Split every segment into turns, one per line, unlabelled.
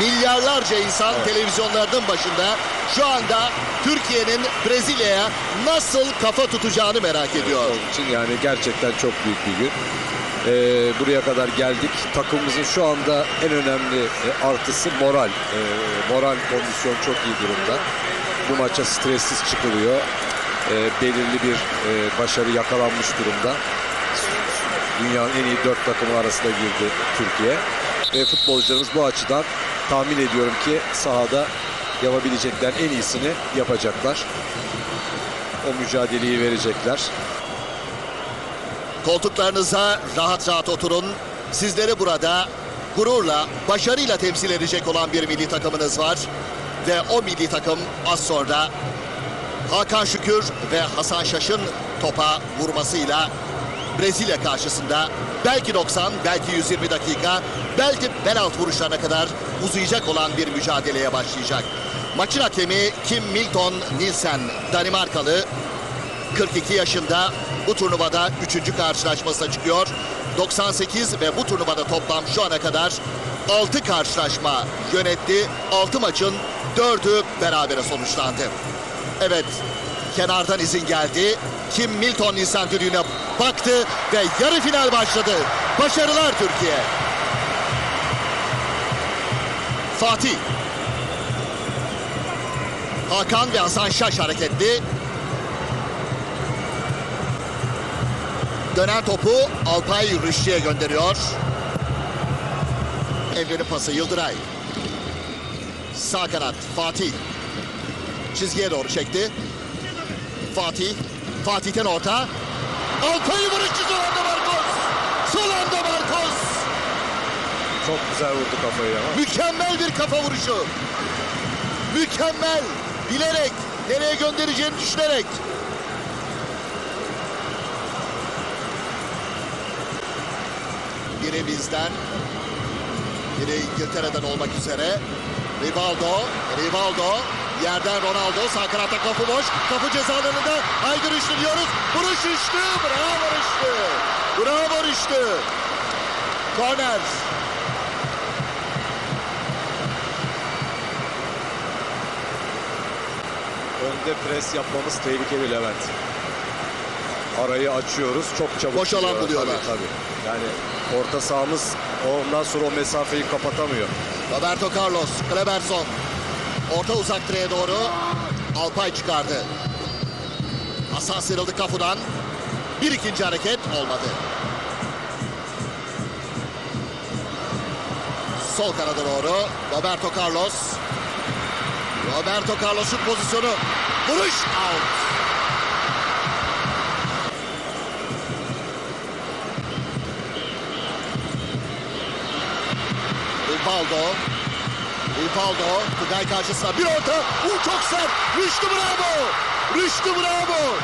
milyarlarca insan televizyonlarının başında şu anda Türkiye'nin Brezilya'ya nasıl kafa tutacağını merak ediyor.
Onun için yani gerçekten çok büyük bir gün. Ee, buraya kadar geldik. Takımımızın şu anda en önemli e, artısı moral. Ee, moral kondisyon çok iyi durumda. Bu maça stressiz çıkılıyor. Ee, belirli bir e, başarı yakalanmış durumda. Dünyanın en iyi dört takımı arasında girdi Türkiye. Ve futbolcularımız bu açıdan tahmin ediyorum ki sahada yapabileceklerin en iyisini yapacaklar. O mücadeleyi verecekler.
Koltuklarınıza rahat rahat oturun. Sizleri burada gururla, başarıyla temsil edecek olan bir milli takımınız var. Ve o milli takım az sonra Hakan Şükür ve Hasan Şaş'ın topa vurmasıyla Brezilya karşısında belki 90, belki 120 dakika, belki penaltı vuruşlarına kadar uzayacak olan bir mücadeleye başlayacak. Maçın hakemi Kim Milton Nielsen, Danimarkalı 42 yaşında bu turnuvada 3. karşılaşmasına çıkıyor. 98 ve bu turnuvada toplam şu ana kadar 6 karşılaşma yönetti. 6 maçın 4'ü berabere sonuçlandı. Evet, kenardan izin geldi. Kim Milton Nisan düdüğüne baktı ve yarı final başladı. Başarılar Türkiye. Fatih. Hakan ve Hasan Şaş hareketli. Dönen topu Alpay Rüştü'ye gönderiyor. Emre'nin pası Yıldıray. Sağ kanat Fatih. Çizgiye doğru çekti. Fatih. Fatih'ten orta. Alpay vuruşçu son anda Marcos. Son anda Marcos.
Çok güzel vurdu kafayı ama.
Mükemmel bir kafa vuruşu. Mükemmel. Bilerek, nereye göndereceğini düşünerek. Biri bizden, biri İngiltere'den olmak üzere. Rivaldo, Rivaldo, yerden Ronaldo, sağ kanatta kapı boş, kapı ceza alanında, haydi Rüştü diyoruz. Vuruş Rüştü, bravo Rüştü. Bravo Rüştü. Korner.
Önde pres yapmamız tehlikeli Levent. Arayı açıyoruz. Çok çabuk.
Boş alan buluyorlar.
Tabii, tabii. Yani orta sahamız ondan sonra o mesafeyi kapatamıyor.
Roberto Carlos, Kleberson. Orta uzak direğe doğru Alpay çıkardı. Hasan sıyrıldı kafudan. Bir ikinci hareket olmadı. Sol kanada doğru Roberto Carlos. Roberto Carlos'un pozisyonu. Vuruş out. Rivaldo. Rivaldo. Tugay karşısına bir orta. Uh, çok sert. Rüştü bravo. Rüştü bravo.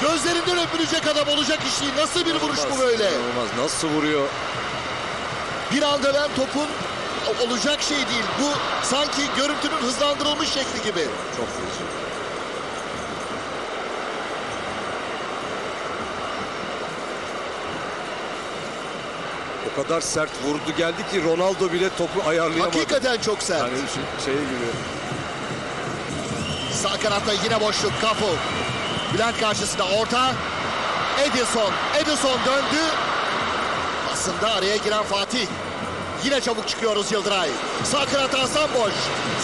Gözlerinden öpülecek adam olacak iş değil. Nasıl bir vuruş bu böyle?
İnanılmaz. Nasıl vuruyor?
Bir anda ben topun olacak şey değil. Bu sanki görüntünün hızlandırılmış şekli gibi.
Çok feci. O kadar sert vurdu geldi ki Ronaldo bile topu ayarlayamadı.
Hakikaten çok sert.
Yani şu şey gibi.
Sağ kanatta yine boşluk Kafu. Bülent karşısında orta. Edison. Edison döndü. Aslında araya giren Fatih. Yine çabuk çıkıyoruz Yıldıray. Sağ kanatta Hasan boş.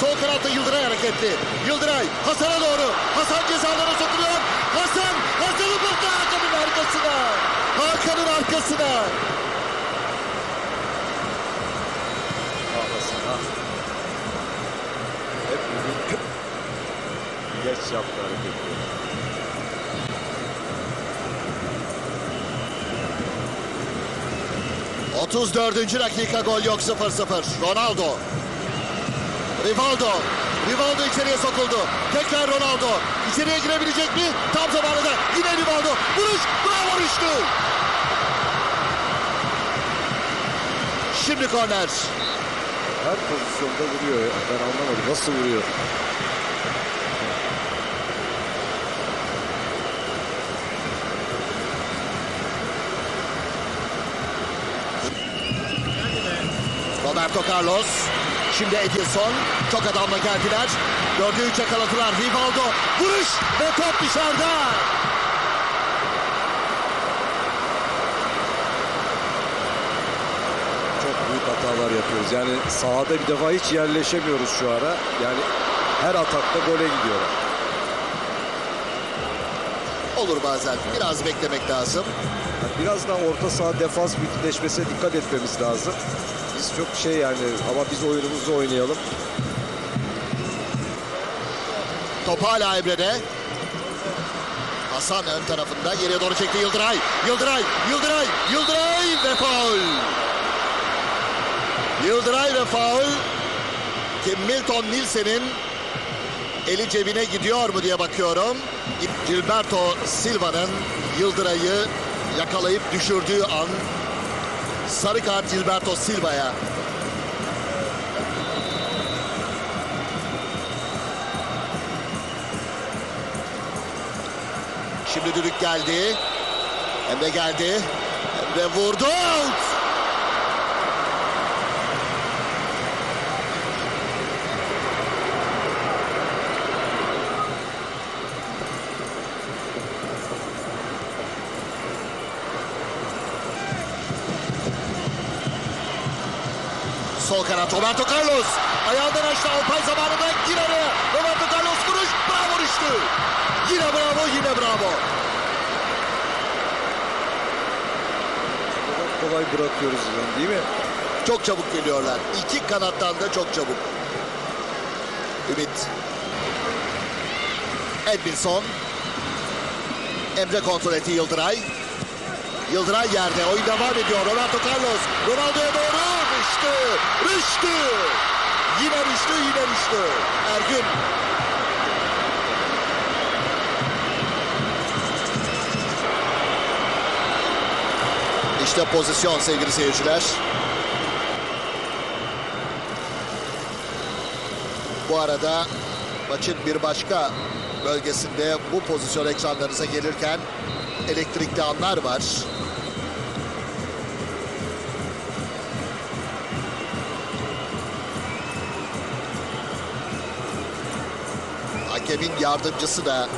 Sol kanatta Yıldıray hareketli. Yıldıray Hasan'a doğru. Hasan cezalara sokuluyor. Hasan. Hasan'ı buldu Hakan'ın arkasına. Hakan'ın arkasına.
Geç yaptı hareketi.
Hı. 34. dakika gol yok 0-0. Ronaldo. Rivaldo. Rivaldo içeriye sokuldu. Tekrar Ronaldo. İçeriye girebilecek mi? Tam zamanında. Yine Rivaldo. Vuruş. Bravo Rüştü. Şimdi korner.
Her pozisyonda vuruyor ya. Ben anlamadım. Nasıl vuruyor?
Roberto Carlos. Şimdi Edilson çok adamla geldiler. Dördü üç yakaladılar. Rivaldo vuruş ve top dışarıda.
Çok büyük hatalar yapıyoruz. Yani sahada bir defa hiç yerleşemiyoruz şu ara. Yani her atakta gole gidiyorlar.
Olur bazen. Biraz beklemek lazım.
Biraz daha orta saha defans bütünleşmesine dikkat etmemiz lazım. Biz çok şey yani ama biz oyunumuzu oynayalım.
Top hala Emre'de. Hasan ön tarafında geriye doğru çekti Yıldıray. Yıldıray, Yıldıray, Yıldıray ve faul. Yıldıray ve faul. Kim Milton Nilsen'in eli cebine gidiyor mu diye bakıyorum. Gilberto Silva'nın Yıldıray'ı yakalayıp düşürdüğü an sarı kart Gilberto Silva'ya. Şimdi düdük geldi. Emre geldi. Emre vurdu. Sol kanat Roberto Carlos. Ayağından aşağı Alpay zamanında araya. Roberto Carlos vuruş. Bravo düştü. Yine bravo yine bravo.
Çok kolay bırakıyoruz yani, değil mi?
Çok çabuk geliyorlar. İki kanattan da çok çabuk. Ümit. Edmilson. Emre kontrol etti Yıldıray. Yıldıray yerde. Oyun devam ediyor. Roberto Carlos. Ronaldo'ya doğru. Rüştü. Rüştü. Yine Rüştü. Yine Rüştü. Ergün. İşte pozisyon sevgili seyirciler. Bu arada maçın bir başka bölgesinde bu pozisyon ekranlarınıza gelirken elektrikli anlar var. Hakemin yardımcısı da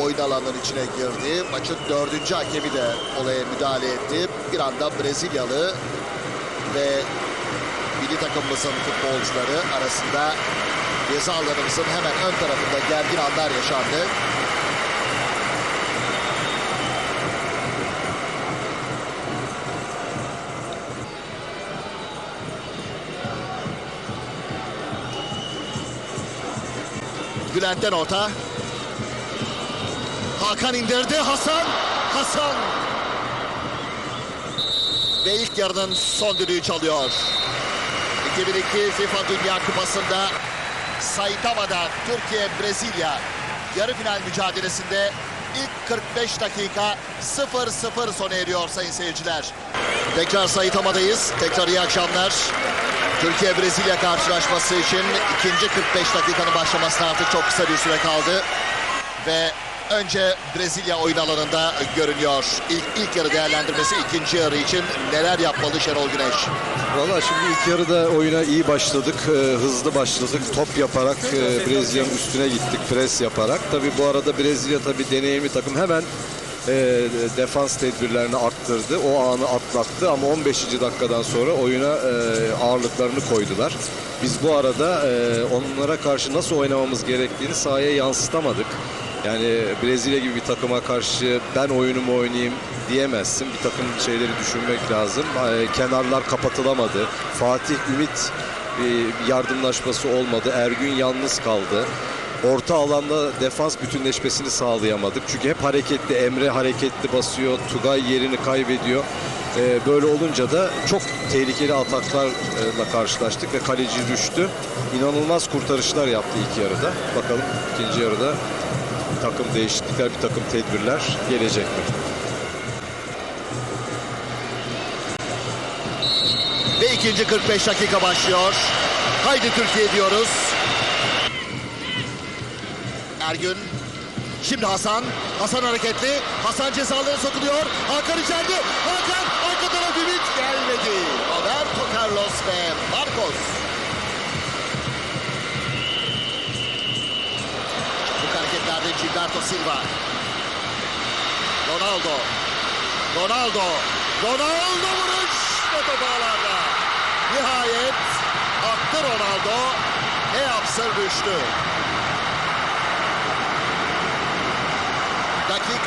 oyun alanının içine girdi. Maçın dördüncü hakemi de olaya müdahale etti. Bir anda Brezilyalı ve milli takımımızın futbolcuları arasında ceza alanımızın hemen ön tarafında gergin anlar yaşandı. Bülent'ten orta. Hakan indirdi. Hasan. Hasan. Ve ilk yarının son düdüğü çalıyor. 2002 FIFA Dünya Kupası'nda Saitama'da Türkiye-Brezilya yarı final mücadelesinde ilk 45 dakika 0-0 sona eriyor sayın seyirciler. Tekrar Saitama'dayız. Tekrar iyi akşamlar. Türkiye-Brezilya karşılaşması için ikinci 45 dakikanın başlamasına artık çok kısa bir süre kaldı. Ve önce Brezilya oyun alanında görünüyor. İlk, ilk yarı değerlendirmesi ikinci yarı için neler yapmalı Şenol Güneş?
Valla şimdi ilk yarıda oyuna iyi başladık. e, hızlı başladık. Top yaparak e, Brezilya'nın üstüne gittik. Pres yaparak. Tabi bu arada Brezilya tabi deneyimli takım hemen e, defans tedbirlerini arttırdı. O anı atlattı ama 15. dakikadan sonra oyuna e, ağırlıklarını koydular. Biz bu arada e, onlara karşı nasıl oynamamız gerektiğini sahaya yansıtamadık. Yani Brezilya gibi bir takıma karşı ben oyunumu oynayayım diyemezsin. Bir takım şeyleri düşünmek lazım. Ee, Kenarlar kapatılamadı. Fatih Ümit bir yardımlaşması olmadı. Ergün yalnız kaldı. Orta alanda defans bütünleşmesini sağlayamadık. Çünkü hep hareketli. Emre hareketli basıyor. Tugay yerini kaybediyor. Ee, böyle olunca da çok tehlikeli ataklarla karşılaştık ve kaleci düştü. İnanılmaz kurtarışlar yaptı ilk yarıda. Bakalım ikinci yarıda bir takım değişiklikler, bir takım tedbirler gelecek mi?
Ve ikinci 45 dakika başlıyor. Haydi Türkiye diyoruz. Ergün. Şimdi Hasan. Hasan hareketli. Hasan cezalara sokuluyor. Hakan içeride. Hakan arka taraf ümit gelmedi. Alberto Carlos ve Marcos. Bu hareketlerde Gilberto Silva. Ronaldo. Ronaldo. Ronaldo vuruş ve topağlarda. Nihayet attı Ronaldo. Ne yapsın düştü.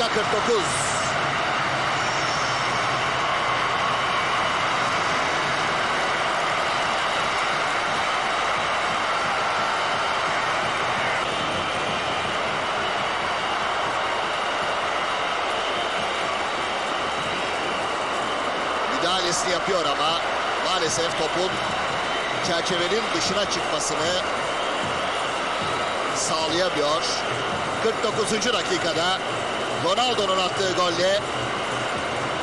Dakika 49. müdahalesini yapıyor ama maalesef topun çerçevenin dışına çıkmasını sağlayamıyor. 49. dakikada Ronaldo'nun attığı golle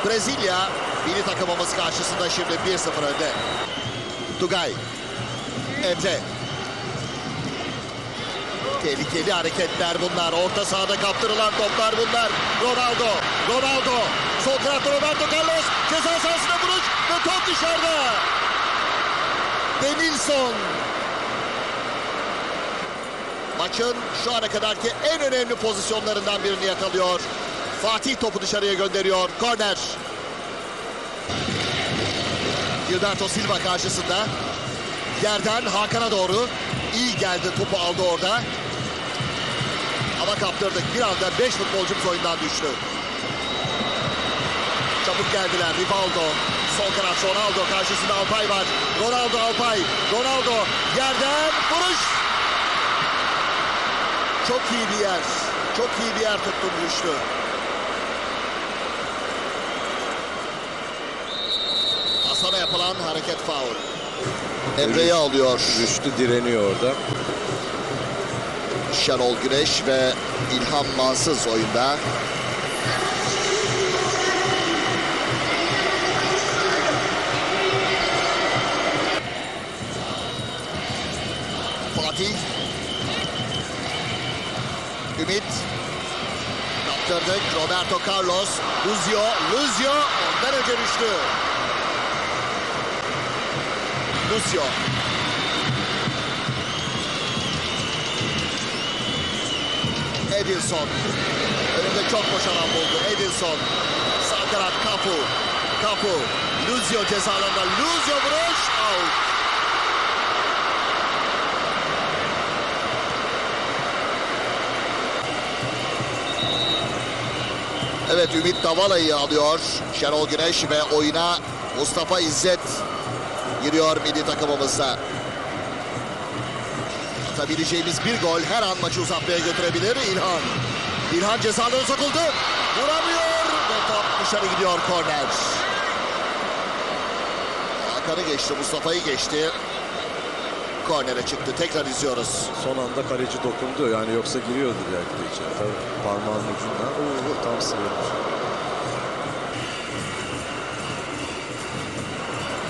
Brezilya milli takımımız karşısında şimdi 1-0 önde. Tugay. Emre. Tehlikeli hareketler bunlar. Orta sahada kaptırılan toplar bunlar. Ronaldo. Ronaldo. Sol kanatta Roberto Carlos. Ceza sahasına vuruş ve top dışarıda. Denilson. Maçın şu ana kadarki en önemli pozisyonlarından birini yakalıyor. Fatih topu dışarıya gönderiyor. Korner. Gilberto Silva karşısında. Yerden Hakan'a doğru. iyi geldi topu aldı orada. Ama kaptırdık. Bir anda 5 futbolcumuz oyundan düştü. Çabuk geldiler. Rivaldo. Sol kanat Ronaldo. Karşısında Alpay var. Ronaldo Alpay. Ronaldo yerden vuruş. Çok iyi bir yer. Çok iyi bir yer tuttu düştü. Hasan'a yapılan hareket faul. Emre'yi alıyor.
Rüştü direniyor orada.
Şenol Güneş ve İlhan Mansız oyunda. Ümit. Kaptırdık. Roberto Carlos. Luzio. Luzio. Ondan önce düştü. Lucio. Edilson. Önünde çok boş alan buldu. Edilson. Sağ kanat Kafu. Kafu. Luzio cezalarında. Luzio vuruş. Out. Evet Ümit Davala'yı alıyor. Şenol Güneş ve oyuna Mustafa İzzet giriyor milli takımımızda. Atabileceğimiz bir gol her an maçı uzatmaya götürebilir İlhan. İlhan cezalarına sokuldu. Vuramıyor ve top dışarı gidiyor korner. Hakan'ı geçti, Mustafa'yı geçti. Kornere çıktı. Tekrar izliyoruz.
Son anda kaleci dokundu. Yani yoksa giriyordu belki de içeri. Tabii parmağının ucundan. Oo, tam sıyırmış.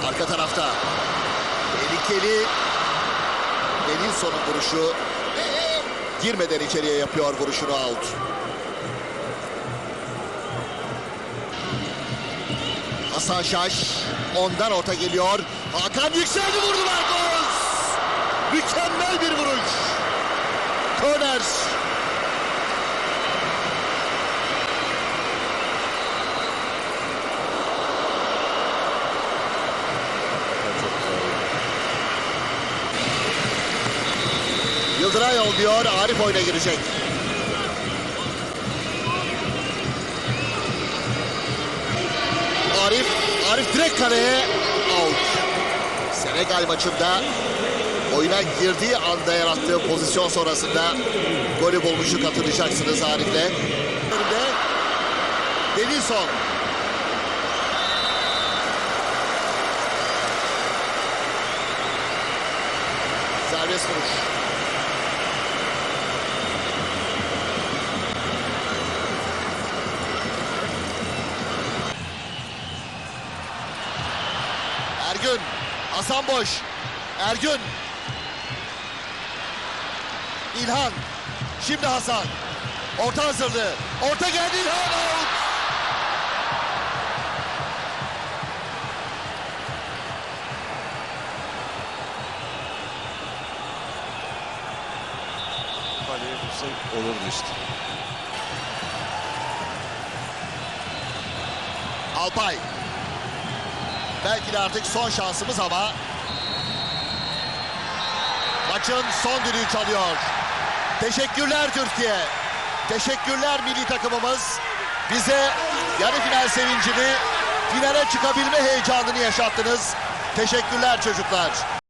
Arka tarafta tehlikeli Denilson'un vuruşu girmeden içeriye yapıyor vuruşunu out. Hasan Şaş ondan orta geliyor. Hakan yükseldi vurdular gol. Mükemmel bir vuruş. Korner. Yıldıray oluyor. Arif oyuna girecek. Arif, Arif direkt kaleye out. Senegal maçında oyuna girdiği anda yarattığı pozisyon sonrasında golü bulmuşu hatırlayacaksınız Arif'le. Önünde Denilson. Serbest vuruş. Ergün. Hasan boş. Ergün. İlhan. Şimdi Hasan. Orta hazırlığı. Orta geldi İlhan. Out.
kaleye vursa olurdu işte.
Alpay. Belki de artık son şansımız ama maçın son düdüğü çalıyor. Teşekkürler Türkiye. Teşekkürler milli takımımız. Bize yarı final sevincini, finale çıkabilme heyecanını yaşattınız. Teşekkürler çocuklar.